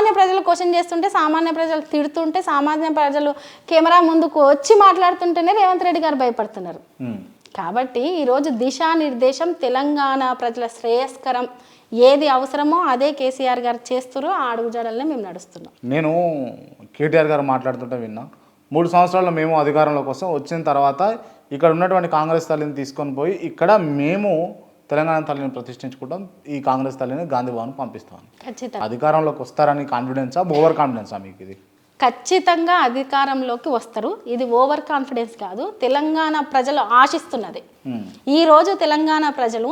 సామాన్య ప్రజలు క్వశ్చన్ చేస్తుంటే సామాన్య ప్రజలు తిడుతుంటే సామాన్య ప్రజలు కెమెరా ముందుకు వచ్చి మాట్లాడుతుంటేనే రేవంత్ రెడ్డి గారు భయపడుతున్నారు. కాబట్టి ఈరోజు దిశానిర్దేశం తెలంగాణ ప్రజల శ్రేయస్కరం ఏది అవసరమో అదే కేసీఆర్ గారు చేస్తున్నారు ఆ అడుగుజాడల్నే మేము నడుస్తున్నాం నేను కేటీఆర్ గారు మాట్లాడుతుంటే విన్నా మూడు సంవత్సరాల్లో మేము అధికారంలోకి వస్తాం వచ్చిన తర్వాత ఇక్కడ ఉన్నటువంటి కాంగ్రెస్ తల్లిని తీసుకొని పోయి ఇక్కడ మేము తెలంగాణ తల్లిని ప్రతిష్ఠించుకుంటాం ఈ కాంగ్రెస్ తల్లిని గాంధీ భవన్ పంపిస్తాం. అధికారంలోకి వస్తారని కాన్ఫిడెన్సా ఓవర్ కాన్ఫిడెన్సా మీకు ఇది? ఖచ్చితంగా అధికారంలోకి వస్తారు. ఇది ఓవర్ కాన్ఫిడెన్స్ కాదు. తెలంగాణ ప్రజలు ఆశిస్తున్నది. ఉమ్. ఈ రోజు తెలంగాణ ప్రజలు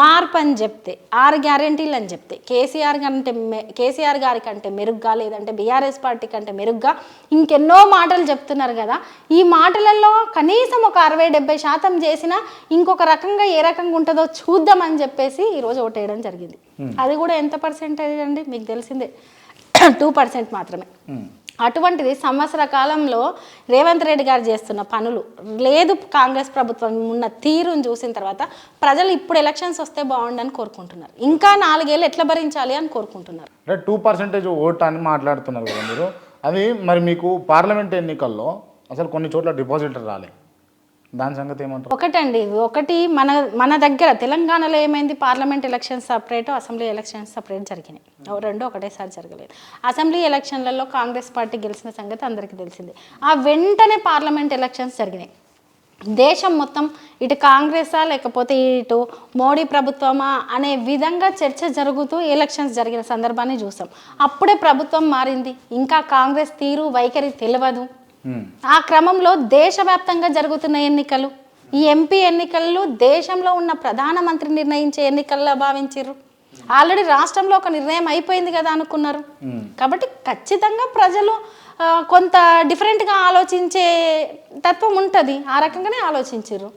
మార్పు అని చెప్తే ఆరు గ్యారెంటీలు అని చెప్తే కేసీఆర్ కంటే కేసీఆర్ గారి కంటే మెరుగ్గా లేదంటే బీఆర్ఎస్ పార్టీ కంటే మెరుగ్గా ఇంకెన్నో మాటలు చెప్తున్నారు కదా. ఈ మాటలలో కనీసం ఒక అరవై డెబ్బై శాతం చేసినా ఇంకొక రకంగా ఏ రకంగా ఉంటుందో చూద్దామని చెప్పేసి ఈరోజు ఓటేయడం జరిగింది. అది కూడా ఎంత పర్సెంటేజ్ అండి? మీకు తెలిసిందే. టూ పర్సెంట్ మాత్రమే. ఉమ్. అటువంటిది సంవత్సర కాలంలో రేవంత్ రెడ్డి గారు చేస్తున్న పనులు. లేదు కాంగ్రెస్ ప్రభుత్వం ఉన్న తీరును చూసిన తర్వాత ప్రజలు ఇప్పుడు ఎలక్షన్స్ వస్తే బాగుండని కోరుకుంటున్నారు. ఇంకా నాలుగేళ్ళు ఎట్లా భరించాలి అని కోరుకుంటున్నారు. అంటే టూ పర్సెంటేజ్ ఓట్ అని మాట్లాడుతున్నారు కదా మీరు. అది మరి మీకు పార్లమెంట్ ఎన్నికల్లో అసలు కొన్ని చోట్ల డిపాజిటర్ రాలే. దాని సంగతి ఏమంటారు? ఒకటండి ఒకటి మన మన దగ్గర తెలంగాణలో ఏమైంది? Parliament elections separate assembly elections separate జరిగినాయి. ఓ రెండు ఒకటేసారి జరగలేదు. అసెంబ్లీ ఎలక్షన్లలో కాంగ్రెస్ పార్టీ గెలిచిన సంగతి అందరికీ తెలిసిందే. ఆ వెంటనే పార్లమెంట్ ఎలక్షన్స్ జరిగినాయి. దేశం మొత్తం ఇటు కాంగ్రెసా లేకపోతే ఇటు మోడీ ప్రభుత్వమా అనే విధంగా చర్చ జరుగుతూ ఎలక్షన్స్ జరిగిన సందర్భాన్ని చూసాం. అప్పుడే ప్రభుత్వం మారింది. ఇంకా కాంగ్రెస్ తీరు వైఖరి తెలియదు ఆ క్రమంలో దేశవ్యాప్తంగా జరుగుతున్న ఎన్నికలు. ఈ ఎంపీ ఎన్నికలు దేశంలో ఉన్న ప్రధానమంత్రి నిర్ణయించే ఎన్నికల్లో భావించారు ఆల్రెడీ రాష్ట్రంలో ఒక నిర్ణయం అయిపోయింది కదా అనుకున్నారు. కాబట్టి ఖచ్చితంగా ప్రజలు కొంత డిఫరెంట్గా ఆలోచించే తత్వం ఉంటుంది. ఆ రకంగానే ఆలోచించారు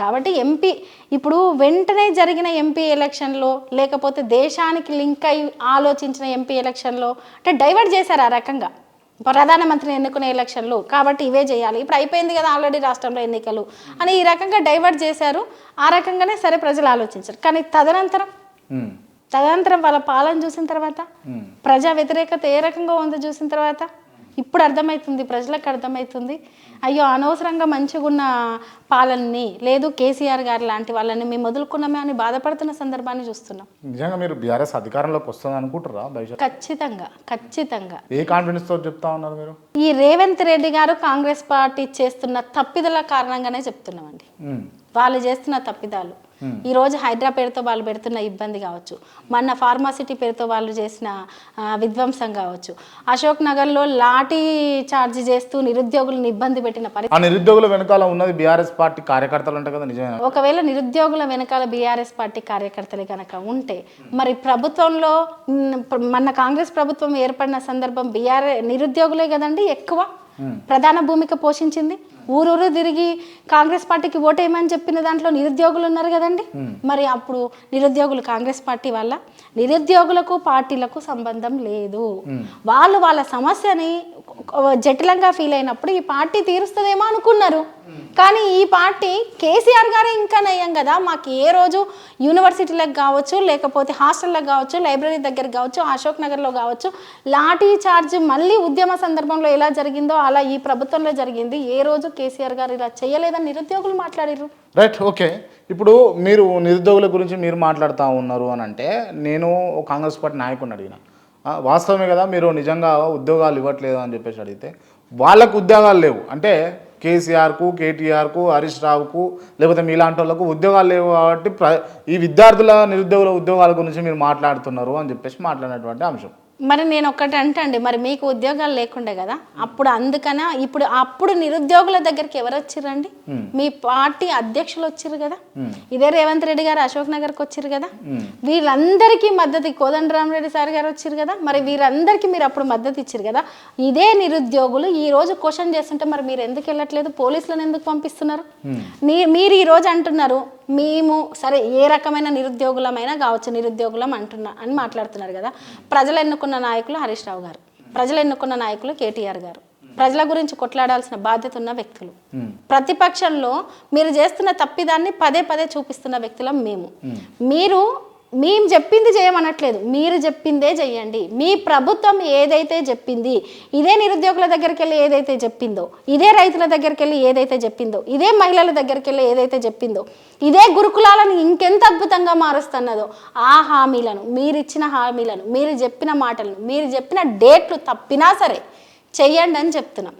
కాబట్టి ఎంపీ ఇప్పుడు వెంటనే జరిగిన ఎంపీ ఎలక్షన్లో లేకపోతే దేశానికి లింక్ అయి ఆలోచించిన ఎంపీ ఎలక్షన్లో అంటే డైవర్ట్ చేశారు ఆ రకంగా. ప్రధానమంత్రిని ఎన్నుకునే ఎలక్షన్లు. కాబట్టి ఇవే చేయాలి. ఇప్పుడు అయిపోయింది కదా ఆల్రెడీ రాష్ట్రంలో ఎన్నికలు. అని ఈ రకంగా డైవర్ట్ చేశారు. ఆ రకంగానే సరే ప్రజలు ఆలోచించారు. కానీ తదనంతరం. తదనంతరం వాళ్ళ పాలన చూసిన తర్వాత. ప్రజా వ్యతిరేకత ఏ రకంగా ఉందో చూసిన తర్వాత ఇప్పుడు అర్థమవుతుంది ప్రజలకు అర్థమవుతుంది అయ్యో అనవసరంగా మంచిగా ఉన్న పాలనని లేదు కేసీఆర్ గారు లాంటి వాళ్ళని మేము వదులుకున్నామే అని బాధపడుతున్న సందర్భాన్ని చూస్తున్నాం. నిజంగా మీరు బీఆర్ఎస్ అధికారంలోకి వస్తుంది అనుకుంటారా ఖచ్చితంగా ఖచ్చితంగా. ఏ కాన్ఫిడెన్స్తో చెప్తా ఉన్నారు మీరు? ఈ రేవంత్ రెడ్డి గారు కాంగ్రెస్ పార్టీ చేస్తున్న తప్పిదల కారణంగానే చెప్తున్నామండి. వాళ్ళు చేస్తున్న తప్పిదాలు. ఈ రోజు హైడ్రా పేరుతో వాళ్ళు పెడుతున్న ఇబ్బంది కావచ్చు. మొన్న ఫార్మాసిటీ పేరుతో వాళ్ళు చేసిన విధ్వంసం కావచ్చు. అశోక్ నగర్లో లాఠీ చార్జ్ చేస్తూ నిరుద్యోగులను ఇబ్బంది పెట్టిన పరిస్థితి. నిరుద్యోగుల వెనకాల ఉన్నది బీఆర్ఎస్ పార్టీ కార్యకర్తలు అంట కదా నిజమేనా? ఒకవేళ నిరుద్యోగుల వెనకాల బీఆర్ఎస్ పార్టీ కార్యకర్తలే కనుక ఉంటే మరి ప్రభుత్వంలో మన కాంగ్రెస్ ప్రభుత్వం ఏర్పడిన సందర్భం బీఆర్ నిరుద్యోగులే కదండి ఎక్కువ. ప్రధాన భూమిక పోషించింది. ఊరూరు తిరిగి కాంగ్రెస్ పార్టీకి ఓటేయమని చెప్పిన దాంట్లో నిరుద్యోగులు ఉన్నారు కదండి మరి అప్పుడు నిరుద్యోగులు కాంగ్రెస్ పార్టీ వల్ల నిరుద్యోగులకు పార్టీలకు సంబంధం లేదు వాళ్ళు వాళ్ళ సమస్యని జటిలంగా ఫీల్ అయినప్పుడు ఈ పార్టీ తీరుస్తుందేమో అనుకున్నారు కానీ ఈ పార్టీ కేసీఆర్ గారే ఇంకా నయ్యం కదా. మాకు ఏ రోజు యూనివర్సిటీలకు కావచ్చు లేకపోతే హాస్టల్లకు కావచ్చు లైబ్రరీ దగ్గర కావచ్చు అశోక్ నగర్లో కావచ్చు లాఠీ చార్జ్ మళ్ళీ ఉద్యమ సందర్భంలో ఎలా జరిగిందో అలా ఈ ప్రభుత్వంలో జరిగింది. ఏ రోజు కేసీఆర్ గారు ఇలా చేయలేదని నిరుద్యోగులు మాట్లాడారు రైట్ ఓకే. ఇప్పుడు మీరు నిరుద్యోగుల గురించి మీరు మాట్లాడుతూ ఉన్నారు అని అంటే నేను కాంగ్రెస్ పార్టీ నాయకుడిని అడిగిన. వాస్తవమే కదా మీరు నిజంగా ఉద్యోగాలు ఇవ్వట్లేదు అని చెప్పేసి అడిగితే వాళ్ళకు ఉద్యోగాలు లేవు. అంటే కేసీఆర్కు కేటీఆర్కు హరీష్ రావుకు లేకపోతే మీలాంటి వాళ్ళకు ఉద్యోగాలు లేవు కాబట్టి ప్ర ఈ విద్యార్థుల నిరుద్యోగుల ఉద్యోగాల గురించి మీరు మాట్లాడుతున్నారు అని చెప్పేసి మాట్లాడినటువంటి అంశం. మరి నేను ఒక్కటి అంటండి మరి మీకు ఉద్యోగాలు లేకుండే కదా అప్పుడు అందుకనే ఇప్పుడు అప్పుడు నిరుద్యోగుల దగ్గరికి ఎవరు వచ్చిర్రండి మీ పార్టీ అధ్యక్షులు వచ్చిర్రు కదా ఇదే రేవంత్ రెడ్డి గారు అశోక్ నగర్కి వచ్చిర్రు కదా? వీళ్ళందరికీ మద్దతు కోదండరామరెడ్డి సార్ గారు వచ్చిర్రు కదా? మరి వీరందరికీ మీరు అప్పుడు మద్దతు ఇచ్చారు కదా? ఇదే నిరుద్యోగులు ఈ రోజు క్వశ్చన్ చేస్తుంటే మరి మీరు ఎందుకు వెళ్ళట్లేదు? పోలీసులను ఎందుకు పంపిస్తున్నారు? మీరు ఈ రోజు అంటున్నారు మేము సరే ఏ రకమైన నిరుద్యోగులమైనా కావచ్చు నిరుద్యోగులం అంటున్నా అని మాట్లాడుతున్నారు కదా. ప్రజలు ఎన్నుకున్న నాయకులు హరీష్ రావు గారు. ప్రజలు ఎన్నుకున్న నాయకులు కేటీఆర్ గారు. ప్రజల గురించి కొట్లాడాల్సిన బాధ్యత ఉన్న వ్యక్తులు. ప్రతిపక్షంలో మీరు చేస్తున్న తప్పిదాన్ని పదే పదే చూపిస్తున్న వ్యక్తులం మేము. మీరు మేము చెప్పింది చేయమనట్లేదు. మీరు చెప్పిందే చెయ్యండి. మీ ప్రభుత్వం ఏదైతే చెప్పింది ఇదే నిరుద్యోగుల దగ్గరికి వెళ్ళి ఏదైతే చెప్పిందో ఇదే రైతుల దగ్గరికి వెళ్ళి ఏదైతే చెప్పిందో ఇదే మహిళల దగ్గరికి వెళ్ళి ఏదైతే చెప్పిందో ఇదే గురుకులాలను ఇంకెంత అద్భుతంగా మారుస్తున్నదో ఆ హామీలను మీరు ఇచ్చిన హామీలను మీరు చెప్పిన మాటలను మీరు చెప్పిన డేట్లు తప్పినా సరే చెయ్యండి అని చెప్తున్నాం.